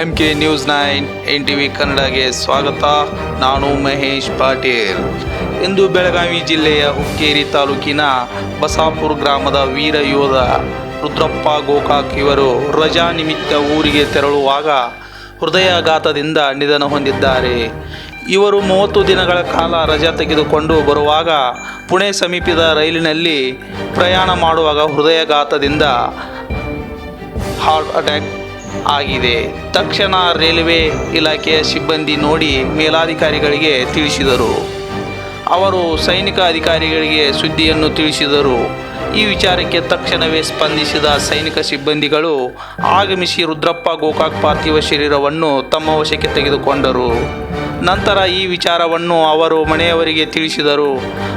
M K news nine N T V ಕನ್ನಡಗೆ ಸ್ವಾಗತ. ನಾನು ಮಹೇಶ್ ಪಾಟೀಲ್. ಇಂದು ಬೆಳಗಾವಿ ಜಿಲ್ಲೆಯ ಹುಕ್ಕೇರಿ ತಾಲೂಕಿನ ಬಸಾಪುರ ಗ್ರಾಮದ ವೀರ ಯೋಧ ರುದ್ರಪ್ಪ ಗೋಕಾಕ್ ಇವರು ರಜಾ ನಿಮಿತ್ತ ಊರಿಗೆ ತೆರಳುವಾಗ ಹೃದಯಾಘಾತದಿಂದ ನಿಧನ ಹೊಂದಿದ್ದಾರೆ. ಇವರು ಮೂವತ್ತು ದಿನಗಳ ಕಾಲ ರಜಾ ತೆಗೆದುಕೊಂಡು ಬರುವಾಗ ಪುಣೆ ಸಮೀಪದ ರೈಲಿನಲ್ಲಿ ಪ್ರಯಾಣ ಮಾಡುವಾಗ ಹೃದಯಾಘಾತದಿಂದ ಹಾರ್ಟ್ ಅಟ್ಯಾಕ್ ಆಗಿದೆ. ತಕ್ಷಣ ರೈಲ್ವೆ ಇಲಾಖೆಯ ಸಿಬ್ಬಂದಿ ನೋಡಿ ಮೇಲಾಧಿಕಾರಿಗಳಿಗೆ ತಿಳಿಸಿದರು. ಅವರು ಸೈನಿಕ ಅಧಿಕಾರಿಗಳಿಗೆ ಸುದ್ದಿಯನ್ನು ತಿಳಿಸಿದರು. ಈ ವಿಚಾರಕ್ಕೆ ತಕ್ಷಣವೇ ಸ್ಪಂದಿಸಿದ ಸೈನಿಕ ಸಿಬ್ಬಂದಿಗಳು, ಆಗಮಿಸಿ ರುದ್ರಪ್ಪ ಗೋಕಾಕ್ ಪಾರ್ಥಿವ ಶರೀರವನ್ನು ತಮ್ಮ ವಶಕ್ಕೆ ತೆಗೆದುಕೊಂಡರು. ನಂತರ ಈ ವಿಚಾರವನ್ನು ಅವರು ಮನೆಯವರಿಗೆ ತಿಳಿಸಿದರು.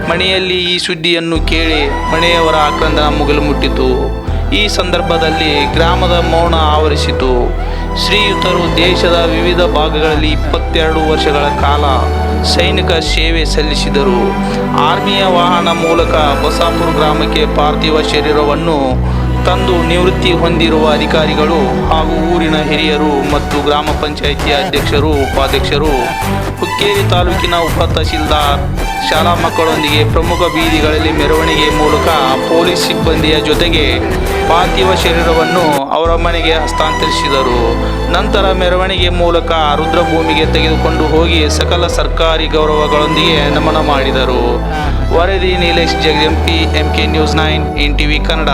ಮನೆಯಲ್ಲಿ ಈ ಸುದ್ದಿಯನ್ನು ಕೇಳಿ ಮನೆಯವರ ಆಕ್ರಂದನ ಮುಗಿಲು ಮುಟ್ಟಿತು. ಈ ಸಂದರ್ಭದಲ್ಲಿ ಗ್ರಾಮದ ಮೌನ ಆವರಿಸಿತು. ಶ್ರೀಯುತರು ದೇಶದ ವಿವಿಧ ಭಾಗಗಳಲ್ಲಿ ಇಪ್ಪತ್ತೆರಡು ವರ್ಷಗಳ ಕಾಲ ಸೈನಿಕ ಸೇವೆ ಸಲ್ಲಿಸಿದರು. ಆರ್ಮಿಯ ವಾಹನ ಮೂಲಕ ಬಸಾಪುರ ಗ್ರಾಮಕ್ಕೆ ಪಾರ್ಥಿವ ಶರೀರವನ್ನು ತಂದು ನಿವೃತ್ತಿ ಹೊಂದಿರುವ ಅಧಿಕಾರಿಗಳು ಹಾಗೂ ಊರಿನ ಹಿರಿಯರು ಮತ್ತು ಗ್ರಾಮ ಪಂಚಾಯಿತಿಯ ಅಧ್ಯಕ್ಷರು, ಉಪಾಧ್ಯಕ್ಷರು ಹುಕ್ಕೇರಿ ತಾಲೂಕಿನ ಉಪ ತಹಶೀಲ್ದಾರ್ ಶಾಲಾ ಮಕ್ಕಳೊಂದಿಗೆ ಪ್ರಮುಖ ಬೀದಿಗಳಲ್ಲಿ ಮೆರವಣಿಗೆ ಮೂಲಕ ಪೊಲೀಸ್ ಸಿಬ್ಬಂದಿಯ ಜೊತೆಗೆ ಪಾರ್ಥಿವ ಶರೀರವನ್ನು ಅವರ ಮನೆಗೆ ಹಸ್ತಾಂತರಿಸಿದರು. ನಂತರ ಮೆರವಣಿಗೆ ಮೂಲಕ ರುದ್ರಭೂಮಿಗೆ ತೆಗೆದುಕೊಂಡು ಹೋಗಿ ಸಕಲ ಸರ್ಕಾರಿ ಗೌರವಗಳೊಂದಿಗೆ ನಮನ ಮಾಡಿದರು. ವರದಿ Nilesh Jagadampi M K news nine, N TV Kannada.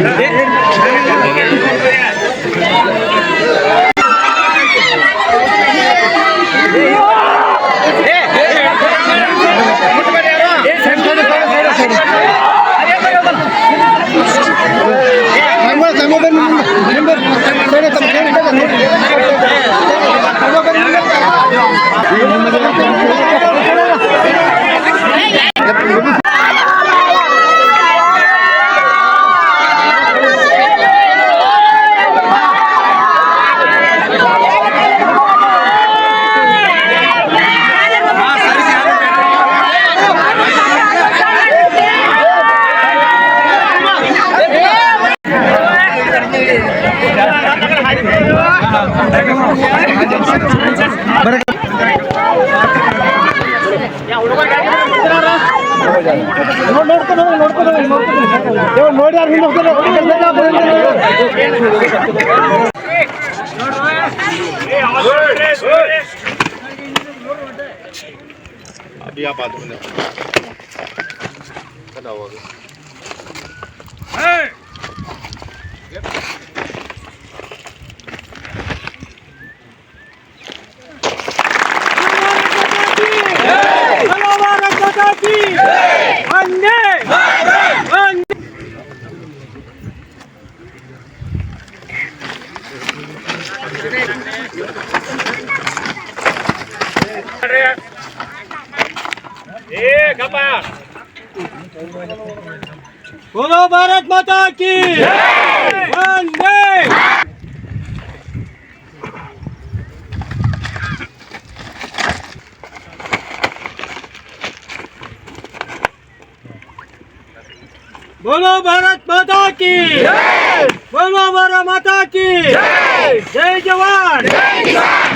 Thank you. अभी आप બોલો ભારત માતા કી વંદે! બોલો ભારત માતા કી જય! બોલો મારા માતા કી જય! જય જવાન. જય કિસાન